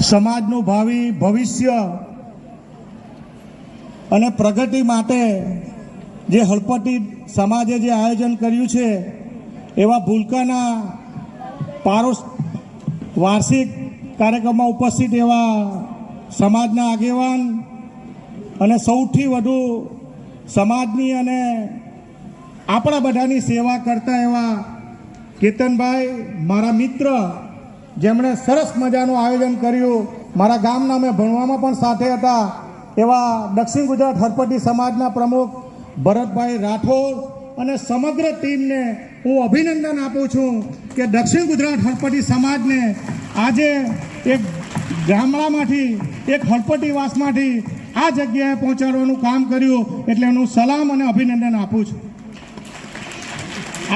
સમાજનું ભાવિ ભવિષ્ય અને પ્રગતિ માટે જે હળપટી સમાજે જે આયોજન કર્યું છે, એવા ભૂલકાના પારોસ વાર્ષિક કાર્યક્રમમાં ઉપસ્થિત એવા સમાજના આગેવાન અને સૌથી વધુ સમાજની અને આપણા બધાની સેવા કરતા એવા કેતનભાઈ, મારા મિત્ર જેમણે સરસ મજાનું આયોજન કર્યું. મારા ગામના મેં ભણવામાં પણ સાથે હતા. એવા દક્ષિણ ગુજરાત હરપટી સમાજના પ્રમુખ ભરતભાઈ રાઠોડ અને સમગ્ર ટીમને હું અભિનંદન આપું છું કે દક્ષિણ ગુજરાત હળપતિ સમાજને આજે એક ગામડામાંથી, એક હળપતિવાસમાંથી આ જગ્યાએ પહોંચાડવાનું કામ કર્યું એટલે હું સલામ અને અભિનંદન આપું છું.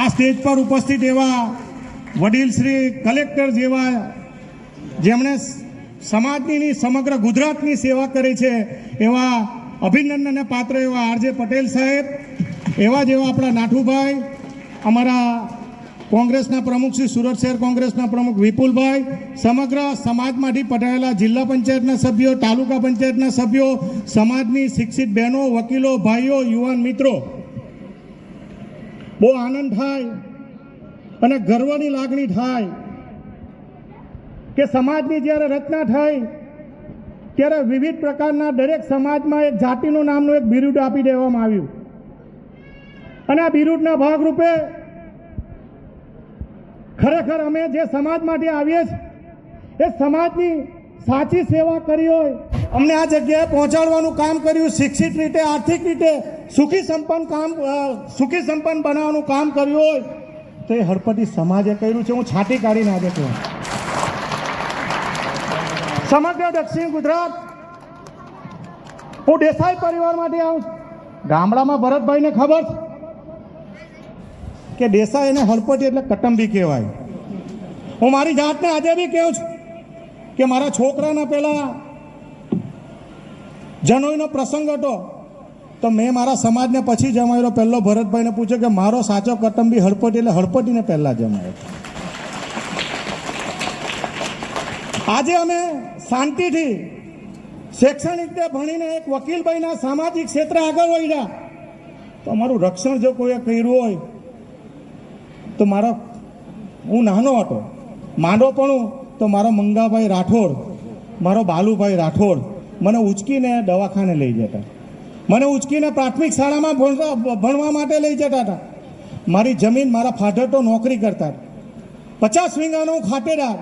આ સ્ટેજ પર ઉપસ્થિત એવા વડીલ શ્રી કલેક્ટર જેવા જેમણે સમાજની સમગ્ર ગુજરાતની સેવા કરી છે, એવા અભિનંદનને પાત્ર એવા આરજે પટેલ સાહેબ, એવા જેવા આપણા નાઠુભાઈ, અમારા કોંગ્રેસના પ્રમુખ શ્રી સુરત શહેર કોંગ્રેસના પ્રમુખ વિપુલભાઈ, સમગ્ર સમાજમાંથી પટાયેલા જિલ્લા પંચાયતના સભ્યો, તાલુકા પંચાયતના સભ્યો, સમાજની શિક્ષિત બહેનો, વકીલો, ભાઈઓ, યુવાન મિત્રો. બહુ આનંદ થાય. અને ગર્વની લાગણી થાય કે સમાજની જ્યારે રચના થાય ત્યારે વિવિધ પ્રકારના દરેક સમાજમાં એક જાતિનું નામનું એક બિરુદ આપી દેવામાં આવ્યું. અને આ બિરુદના ભાગરૂપે ખરેખર અમે જે સમાજ માટે આવીએ છીએ, એ સમાજની સાચી સેવા કરી હોય. અમને આ જગ્યાએ પહોંચાડવાનું કામ કર્યું, શિક્ષિત રીતે, આર્થિક રીતે સુખી સંપન્ન કામ સુખી સંપન્ન બનાવવાનું કામ કર્યું હોય. તો એ હળપતિ સમાજે કર્યું છે. હું છાંટી કાઢીને આજે કહું. સમગ્ર દક્ષિણ ગુજરાત, હું દેસાઈ પરિવારમાંથી આવું ગામડામાં ભરતભાઈને ખબર કે દેસાઈ અને હળપતિ એટલે કટંબી કહેવાય. હું મારી જાતને આજે બી કહું છું કે મારા છોકરાના પહેલાં જનોઈનો પ્રસંગ હતો. તો મેં મારા સમાજને પછી જમાયેલો પહેલો ભરતભાઈને પૂછ્યો કે મારો સાચો કટંબી હળપતિ એટલે હળપટીને પહેલાં જમાયો આજે અમે શાંતિથી શૈક્ષણિક રીતે ભણીને એક વકીલભાઈના સામાજિક ક્ષેત્રે આગળ વધ્યા તો અમારું રક્ષણ જો કોઈએ કર્યું હોય, તો મારો, હું નાનો હતો. માંડો પણ તો મારો મંગાભાઈ રાઠોડ, મારો બાલુભાઈ રાઠોડ, મને ઉચકીને દવાખાને લઈ જતા. મને ઉચકીને પ્રાથમિક શાળામાં ભણવા માટે લઈ જતા હતા. મારી જમીન મારા ફાધર તો નોકરી કરતા પચાસ વીંગાનો ખાતેદાર.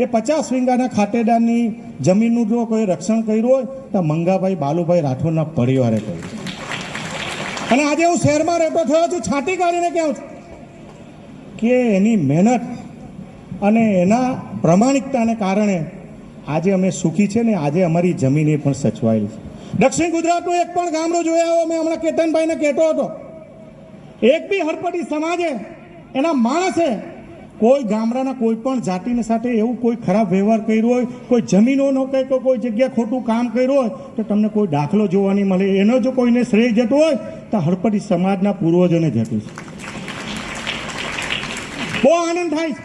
એ પચાસ વીંગાના ખાતેદારની જમીનનું જો કોઈ રક્ષણ કર્યું હોય, તો મંગાભાઈ બાલુભાઈ રાઠોડના પરિવારે કર્યું. અને આજે હું શહેરમાં રહેતો થયો છું, છાંટી કાઢીને કહું છું? કે એની મહેનત અને એના પ્રમાણિકતાને કારણે આજે અમે સુખી છે ને આજે અમારી જમીન એ પણ સચવાયેલી છે. દક્ષિણ ગુજરાતનું એક પણ ગામડું જોયા મેં હમણાં કેતનભાઈને કહેતો હતો. એક બી હરપટી સમાજે, એના માણસે કોઈ ગામડાના કોઈ પણ જાતિને સાથે એવું કોઈ ખરાબ વ્યવહાર કર્યો હોય, કોઈ જમીનોનો કંઈ, કોઈ જગ્યાએ ખોટું કામ કર્યું હોય, તો તમને કોઈ દાખલો જોવા નહીં મળે. એનો જો કોઈને શ્રેય જતો હોય, તો હરપટી સમાજના પૂર્વજોને જતું છે. બહુ આનંદ થાય છે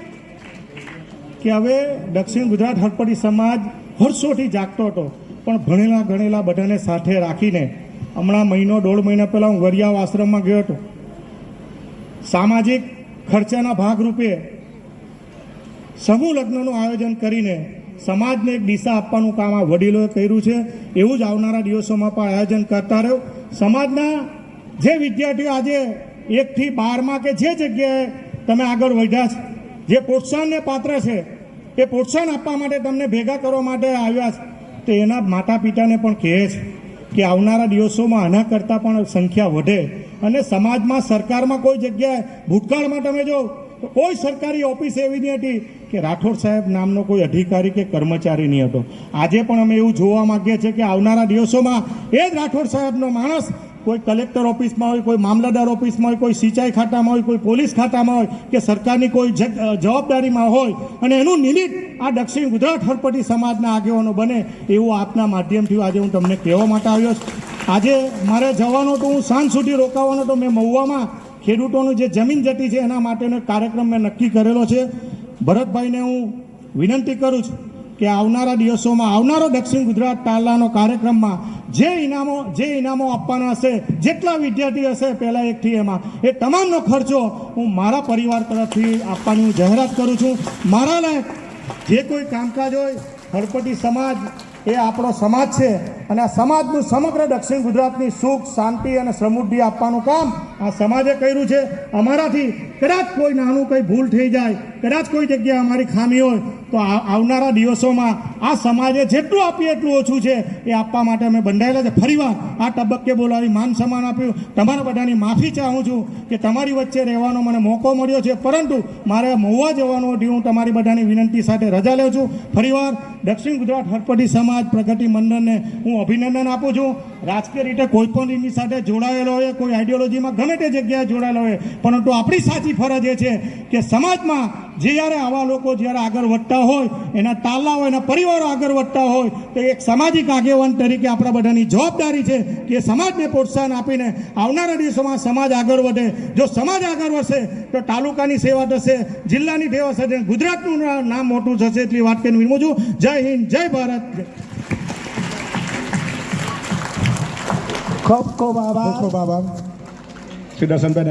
કે હવે દક્ષિણ ગુજરાત હરપટી સમાજ વર્ષોથી જાગતો હતો. પણ ભણેલા ગણેલા બધાને સાથે રાખીને હમણાં મહિનો, દોઢ મહિના પહેલાં હું વરિયાવ આશ્રમમાં ગયો હતો. સામાજિક ખર્ચાના ભાગરૂપે સમૂહ લગ્નનું આયોજન કરીને સમાજને એક દિશા આપવાનું કામ આ વડીલોએ કર્યું છે. એવું જ આવનારા દિવસોમાં પણ આયોજન કરતા રહ્યો. સમાજના જે વિદ્યાર્થીઓ આજે એકથી બારમાં કે જે જગ્યાએ તમે આગળ વધ્યા છે, જે પ્રોત્સાહનને પાત્ર છે, એ પ્રોત્સાહન આપવા માટે તમને ભેગા કરવા માટે આવ્યા છે. તો એના માતા પિતાને પણ કહે છે કે આવનારા દિવસોમાં આના કરતાં પણ સંખ્યા વધે અને સમાજમાં સરકારમાં કોઈ જગ્યાએ ભૂતકાળમાં તમે જો કોઈ સરકારી ઓફિસ એવી નહીં હતી કે રાઠોડ સાહેબ નામનો કોઈ અધિકારી કે કર્મચારી નહીં હતો. આજે પણ અમે એવું જોવા માંગીએ છીએ કે આવનારા દિવસોમાં એ જ રાઠોડ સાહેબનો માણસ કોઈ કલેક્ટર ઓફિસમાં હોય, કોઈ મામલતદાર ઓફિસમાં હોય, કોઈ સિંચાઈ ખાતામાં હોય, કોઈ પોલીસ ખાતામાં હોય કે સરકારની કોઈ જવાબદારીમાં હોય અને એનું નિમિત્ત આ દક્ષિણ ગુજરાત હરપટી સમાજના આગેવાનો બને એવું આપના માધ્યમથી આજે હું તમને કહેવા માટે આવ્યો છું. આજે મારે જવાનો તો હું સાંજ સુધી રોકાવાનો તો મેં મહુવામાં ખેડૂતોનું જે જમીન જતી છે એના માટેનો કાર્યક્રમ મેં નક્કી કરેલો છે. ભરતભાઈને હું વિનંતી કરું છું કે આવનારા દિવસોમાં આવનારો દક્ષિણ ગુજરાત તાલાનો કાર્યક્રમમાં જે ઇનામો જે ઇનામો આપવાના હશે, જેટલા વિદ્યાર્થી હશે પહેલાં એકથી એમાં. એ તમામનો ખર્ચો હું મારા પરિવાર તરફથી આપવાની જાહેરાત કરું છું. મારા લાયક જે કોઈ કામકાજ હોય હળપટી સમાજ એ આપણો સમાજ છે અને આ સમાજનું સમગ્ર દક્ષિણ ગુજરાતની સુખ, શાંતિ અને સમૃદ્ધિ આપવાનું કામ આ સમાજે કર્યું છે. અમારાથી કદાચ કોઈ નાનું કંઈ ભૂલ થઈ જાય, કદાચ કોઈ જગ્યાએ અમારી ખામી હોય, તો આવનારા દિવસોમાં આ સમાજે જેટલું આપીએ એટલું ઓછું છે. એ આપવા માટે અમે બંધાયેલા છે. ફરીવાર આ તબક્કે બોલાવી માન સન્માન આપ્યું. તમારા બધાની માફી ચાહું છું કે તમારી વચ્ચે રહેવાનો મને મોકો મળ્યો છે. પરંતુ મારે મહુવા જવાનું હું તમારી બધાની વિનંતી સાથે રજા લઉં છું. ફરીવાર દક્ષિણ ગુજરાત હડપટી સમાજ પ્રગતિ મંડળને હું અભિનંદન આપું છું. રાજકીય રીતે કોઈ પણ રીતની સાથે જોડાયેલો હોય, કોઈ આઈડિયોલોજીમાં ગમે તે જગ્યાએ જોડાયેલો હોય, પરંતુ આપણી સાચી ફરજ એ છે કે સમાજમાં જ્યારે આવા લોકો જ્યારે આગળ વધતા હોય, એના તાલા હોય, એના પરિવારો આગળ વધતા હોય, તો એક સામાજિક આગેવાન તરીકે આપણા બધાની જવાબદારી છે કે સમાજને પ્રોત્સાહન આપીને આવનારા દિવસોમાં સમાજ આગળ વધે. જો સમાજ આગળ વધશે, તો તાલુકાની સેવા થશે, જિલ્લાની સેવા થશે, ગુજરાતનું નામ મોટું થશે એટલી વાત કરીને વિરમું છું. જય હિન્દ, જય Bharat. Kopko Babang. Kopko Babang.